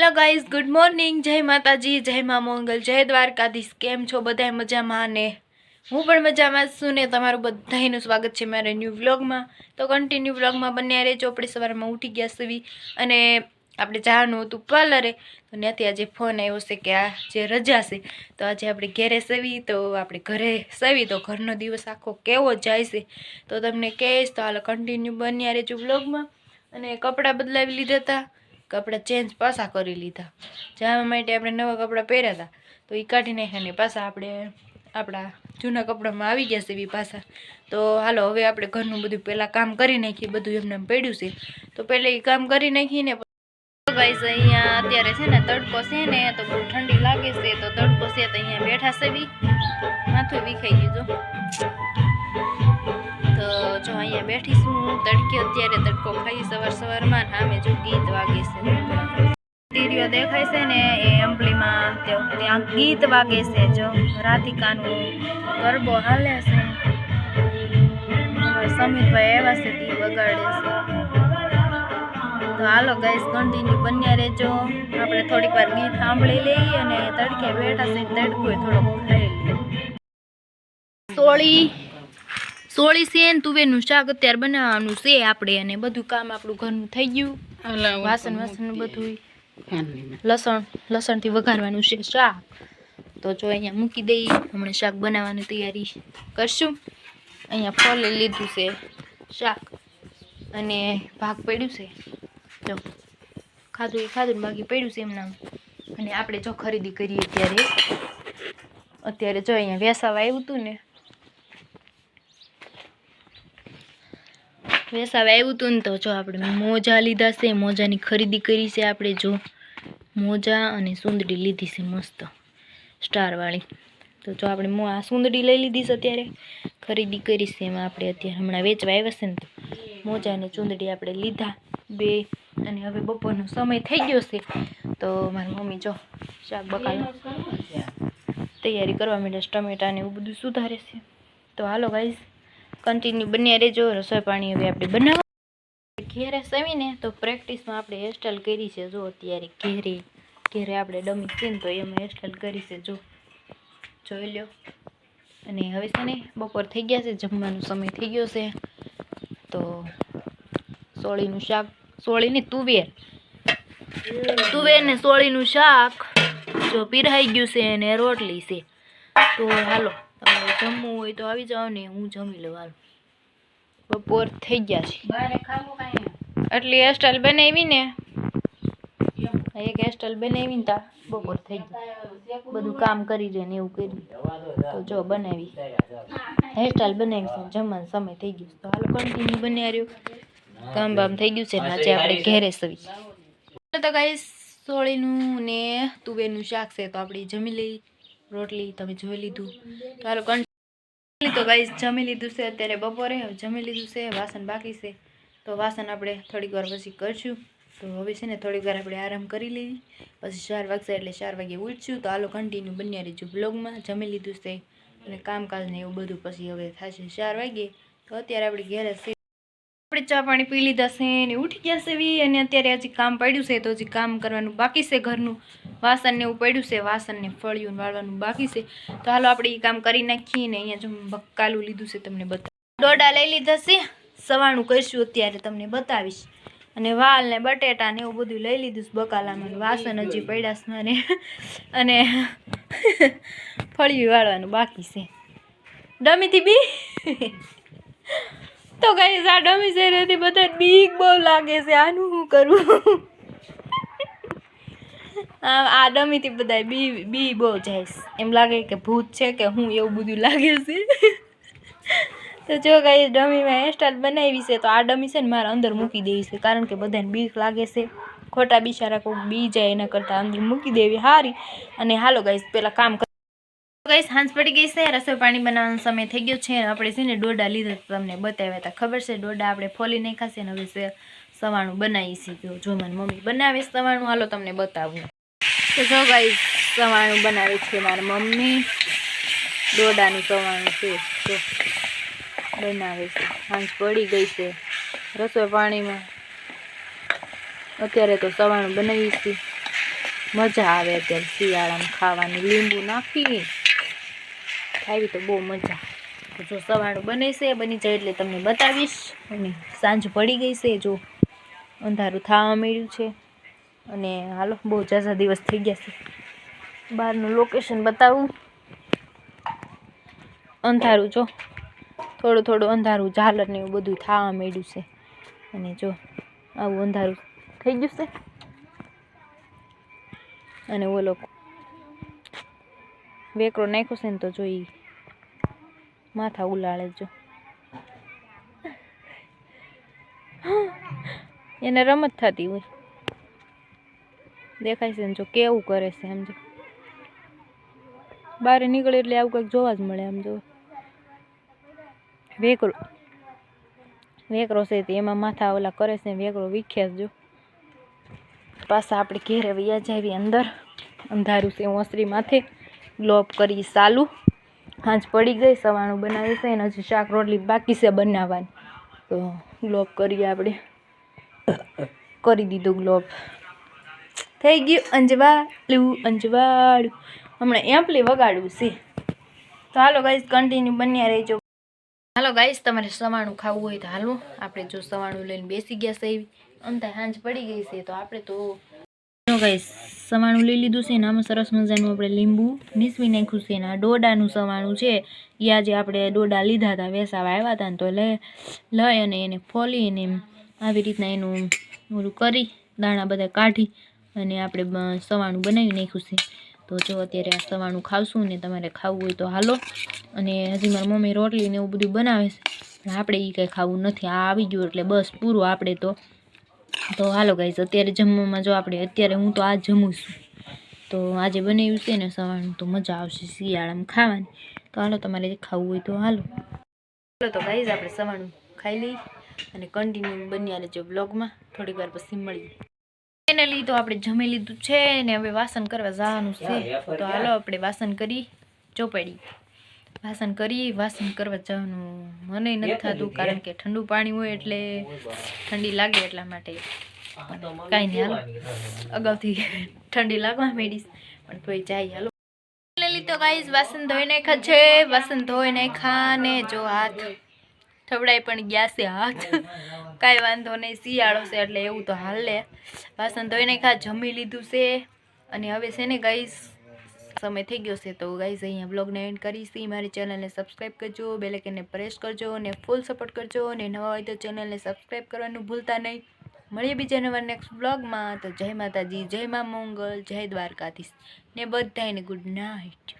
Hello guys, good morning. જય માતાજી, જય મા મંગલ, જય દ્વારકાધીશ. કેમ છો બધાય મજામાં ને? હું પણ મજામાં છું ને તમારું બધાનું સ્વાગત છે મારા ન્યૂ વ્લોગમાં. તો કન્ટિન્યુ વ્લોગમાં બન્યા રહેજો. આપણે સવારમાં ઉઠી ગયા સવી અને આપણે જવાનું હતું પાર્લરે. તો ત્યાંથી આજે ફોન આવ્યો છે કે આ જે રજા છે, તો આજે આપણે ઘરે સવી તો આપણે ઘરે સવી તો ઘરનો દિવસ આખો કેવો જાય છે. તો તમને કહીશ તો હાલ કન્ટિન્યુ બન્યા રહેજો વ્લોગમાં. અને કપડાં બદલાવી લીધા હતા. કપડાં ચેન્જ પાછા કરી લીધા. જવા માટે આપણે નવા કપડાં પહેર્યા હતા. તો એ કાઢી નાખ્યા ને પાછા આપણે આપણા જૂના કપડામાં આવી ગયા છે એવી પાછા. તો હાલો, હવે આપણે ઘરનું બધું પહેલાં કામ કરી નાખીએ, બધું એમને એમ પડ્યું છે. તો પહેલાં એ કામ કરી નાખીને ગાઈસ અહીંયા અત્યારે છે ને તડકો છે ને, તો બહુ ઠંડી લાગે છે, તો તડકો છે તો અહીંયા બેઠા છે બી માથું વિખાઈ ગયું તો જો અહીંયા બેઠીશું, તડકે અત્યારે તડકો ખાઈ સવાર સવારમાં સામે જો ગીત વાગે છે. દેખાય છે ને એ અંબલીમાં ત્યાં ગીત વાગે છે જો રાધિકાનું ગરબો હાલે છે. સમીરભાઈ એવા છે તે વગાડે છે. તો હાલો ગાઈસ કન્ટિન્યુ બન્યા રહેજો. આપણે થોડીક વાર ગીત સાંભળી લઈએ અને તડકે બેઠા છે તડકો થોડોક ખાઈ સોળી સોળી છે ને તુવેરનું શાક અત્યારે બનાવવાનું છે આપણે અને બધું કામ આપણું ઘરનું થઈ ગયું. વાસણ વાસણ બધું લસણ લસણથી વઘારવાનું છે શાક. તો જો અહીંયા મૂકી દઈએ હમણાં શાક બનાવવાની તૈયારી કરશું. અહીંયા ફળ લીધું છે શાક અને ભાગ પડ્યું છે. જો ખાધું એ ખાધું બાકી પડ્યું છે એમના અને આપણે જો ખરીદી કરીએ ત્યારે. અત્યારે જો અહીંયા વેસાવા આવ્યું હતું ને વેસાવા આવ્યું હતું ને તો જો આપણે મોજા લીધા છે, મોજાની ખરીદી કરી છે આપણે જો. મોજા અને સુંદડી લીધી છે મસ્ત, સ્ટારવાળી. તો જો આપણે આ સુંદડી લઈ લીધી છે અત્યારે. ખરીદી કરી છે એમાં આપણે અત્યારે હમણાં વેચવા આવ્યા છે ને તો. મોજા અને ચુંદડી આપણે લીધા બે અને હવે બપોરનો સમય થઈ ગયો છે. તો મારી મમ્મી જો શાક બકાલો તૈયારી કરવા માંડે ટમેટાને એવું બધું સુધારે છે. તો હાલો ગાઈઝ કન્ટિન્યુ બન્યા રહેજો. રસોઈ પાણી હવે આપણે બનાવવા ઘેરે સવીને તો પ્રેક્ટિસમાં આપણે હેરસ્ટાઈલ કરી છે. જો અત્યારે ઘેરે ઘેરે આપણે ડમી છે ને તો એમાં હેરસ્ટાઈલ કરી છે. જો, જોઈ લો અને હવે છે ને બપોર થઈ ગયા છે. જમવાનો સમય થઈ ગયો છે. તો સોળીનું શાક સોળીની તુવેર. તુવેર ને સોળીનું શાક જો પીરાઈ ગયું છે અને રોટલી છે. તો હાલો. તમારે જમવું હોય તો આવી જાઓ ને હું જમી લઉં હાલ. બપોર થઈ ગયા છે. આટલી હેરસ્ટાઈલ બનાવી ને એક હેરસ્ટાઈલ બનાવી ને તા બપોર થઈ ગઈ બધું કામ કરી દે ને એવું કર્યું. તો જો બનાવી. હેરસ્ટાઈલ બનાવી છે જમવાનો સમય થઈ ગયો. તો હાલ કન્ટિન્યુ બન્યા રહ્યો. કામ બામ થઈ ગયું છે ને આજે આપણે ઘેરે સવી. તો ગાઈસ સોળીનું ને તુવેરનું શાક છે તો આપણે જમી લઈ રોટલી તમે જોઈ લીધું. તો હાલો કન્ટિન્યુ તો ગાઈસ જમી લીધું છે. અત્યારે બપોરે જમી લીધું છે. વાસણ બાકી છે. તો વાસણ આપણે થોડીક વાર પછી કરશું. તો હવે છે ને થોડીક વાર આપણે આરામ કરી લઈએ. પછી ચાર વાગશે એટલે ચાર વાગે ઉઠશું. તો હાલો કન્ટિન્યુ બન્યા રહીશું બ્લોગમાં જમી લીધું છે. અને કામકાજ ને એવું બધું પછી હવે થશે ચાર વાગે. તો અત્યારે આપણે ઘેરે આપણે ચા પાણી પી લીધા છે ને ઉઠી ગયા છે અને અત્યારે હજી કામ પડ્યું છે. તો હજી કામ કરવાનું બાકી છે ઘરનું. વાસણ ને એવું પડ્યું છે, વાસણને ફળિયું વાળવાનું બાકી છે. તો હાલો આપણે એ કામ કરી નાખીએ ને અહીંયા જો બકાલું લીધું છે તમને બતા ડોડા લઈ લીધા છે, સવાણું કરીશું અત્યારે તમને બતાવીશ. અને વાલ ને બટેટા ને એવું બધું લઈ લીધું છે બકાલામાં. વાસણ હજી પડ્યા છે મારે. અને ફળિયું વાળવાનું બાકી છે. ડમીથી બી? તો કઈ આ ડમી નથી બધા બીક બહુ લાગે છે. આનું શું કરું? આ આ ડમીથી બધા બી બી બહુ જાય એમ લાગે કે ભૂત છે કે હું એવું બધું લાગે છે. તો જો કઈ ડમીમાં હેરસ્ટાઈલ બનાવી છે, તો આ ડમી છે ને મારા અંદર મૂકી દેવી છે, કારણ કે બધાને બીક લાગે છે. ખોટા બિચારા કોઈ બી જાય એના કરતાં અંદર મૂકી દેવી સારી અને હાલો ગાઈશ પેલા કામ ગઈ સાંજ પડી ગઈ છે, રસોઈ પાણી બનાવવાનો સમય થઈ ગયો છે. આપણે છે ને ડોડા લીધા તમને બતાવ્યા હતા. ખબર છે? ડોડા આપણે ફોલી નાખ્યા છે ને હવે સવાણું બનાવી શીખ્યો. જો મારી મમ્મી બનાવે સવાણું હાલો તમને બતાવું. તો જો ભાઈ સવાણું બનાવે છે મારી મમ્મી. દોડાનું સવાણું છે. તો બનાવે છે. હાંસ પડી ગઈ છે રસોઈ પાણીમાં. અત્યારે તો સવાણું બનાવી છે મજા આવે અત્યારે શિયાળામાં ખાવાની. લીંબુ નાખી. ખાવી તો બહુ મજા. જો સવાણું બને છે, બની જાય એટલે તમને બતાવીશ. અને સાંજ પડી ગઈ છે, જો. અંધારું થવા મળ્યું છે. અને હાલો, બહુ જાઝા દિવસ થઈ ગયા છે. બહારનું લોકેશન બતાવું. અંધારું, જો. થોડું થોડું અંધારું, ઝાલર ને એવું બધું થવા માંડ્યું છે. અને જો, આવું અંધારું થઈ ગયું છે. અને ઓલો વેકરો નાખ્યો છે ને તો જોઈ માથા ઉલાળે જો. એને રમત થતી હોય. દેખાય છે ને જો કેવું કરે છે સમજો બહાર નીકળે એટલે આવું કંઈક જોવા જ મળે આમ જો. વેકરો વેકરો છે તે એમાં માથા ઓલા કરે છે વેકરો વિખ્યાત જો પાછા આપણે ઘેરે વૈયા જાવી અંદર. અંધારું છે, ઓસરી માથે. ગ્લોપ કરી ચાલુ. હાંજ પડી ગઈ, સવાણું બનાવી છે અને હજી શાક રોટલી બાકી છે બનાવવાની. તો ગ્લોપ કરીએ આપણે. કરી દીધું ગ્લોબ થઈ ગયું. અંજવાળું અંજવાળું. હમણાં એમ્પલી વગાડવું છે. તો હાલો ગાઈસ કન્ટિન્યુ બન્યા રહેજો. હાલો ગાઈસ તમારે સવાણું ખાવું હોય તો હાલો. આપણે જો સવાણું લઈને બેસી ગયા છે અંતે હાંજ પડી ગઈ છે તો આપણે તો ગાઈસ સવાણું લઈ લીધું છે ને આમાં સરસ મજાનું આપણે લીંબુ નીસવી નાખ્યું છે ને ડોડાનું સવાણું છે. એ આજે આપણે ડોડા લીધા હતા, વેસાવા આવ્યા હતા ને તો લઈ લઈ અને એને ફોલીને આવી રીતના એનું ઓલું કરી, દાણા બધા કાઢી અને આપણે સવાણું બનાવી નાખ્યું છે. તો જો અત્યારે આ સવાણું ખાવશું ને તમારે ખાવું હોય તો હાલો. અને હજી મારી મમ્મી રોટલી ને એવું બધું બનાવે છે, પણ આપણે એ કંઈ ખાવું નથી. આ આવી ગયું એટલે બસ પૂરું આપણે તો. તો હાલો ગાઈઝ અત્યારે જમવામાં જો આપણે, અત્યારે હું તો આ જમું છું. તો આજે બનાવ્યું છે ને સવારનું તો મજા આવશે શિયાળામાં ખાવાની. તો હાલો, તમારે ખાવું હોય તો હાલો. હાલો તો ગાઈઝ આપણે સવારનું ખાઈ લઈ અને કન્ટિન્યુ બન્યા રહેજો બ્લોગમાં થોડીક વાર પછી મળીએ. ફાઇનલી તો આપણે જમી લીધું છે ને હવે વાસણ કરવા જવાનું છે. તો હાલો આપણે વાસણ કરી ચોપાડી વાસણ કરી વાસણ કરવા જવાનું. મને નથી થતું કારણ કે ઠંડુ પાણી હોય એટલે ઠંડી લાગે એટલા માટે. કાંઈ નહીં હાલો. અગાઉથી ઠંડી લાગવા માંડીશ. પણ તોય જાય હાલો. ફાઇનલી તો ગાઈઝ વાસણ ધોઈ નાખ્યા છે. વાસણ ધોઈ નાખ્યા ને જો હાથ થવડાઈ પણ ગયા છે હાથ. કાંઈ વાંધો નહીં શિયાળો છે એટલે એવું તો હાલે. વાસણ ધોઈને ખા જમી લીધું છે. અને હવે છે ને ગાઈસ સમય થઈ ગયો છે તો ગાઈસ અહીંયા બ્લોગને એન્ડ કરીશ. મારી ચેનલને સબસ્ક્રાઈબ કરજો બેલેકનને પ્રેસ કરજો અને ફૂલ સપોર્ટ કરજો. અને નવા હોય તો ચેનલને સબસ્ક્રાઈબ કરવાનું ભૂલતા નહીં. મળીએ બીજા નવા નેક્સ્ટ બ્લોગમાં તો જય માતાજી જય મા મંગલ જય દ્વારકાધીશ. ને બધાને ગુડ નાઇટ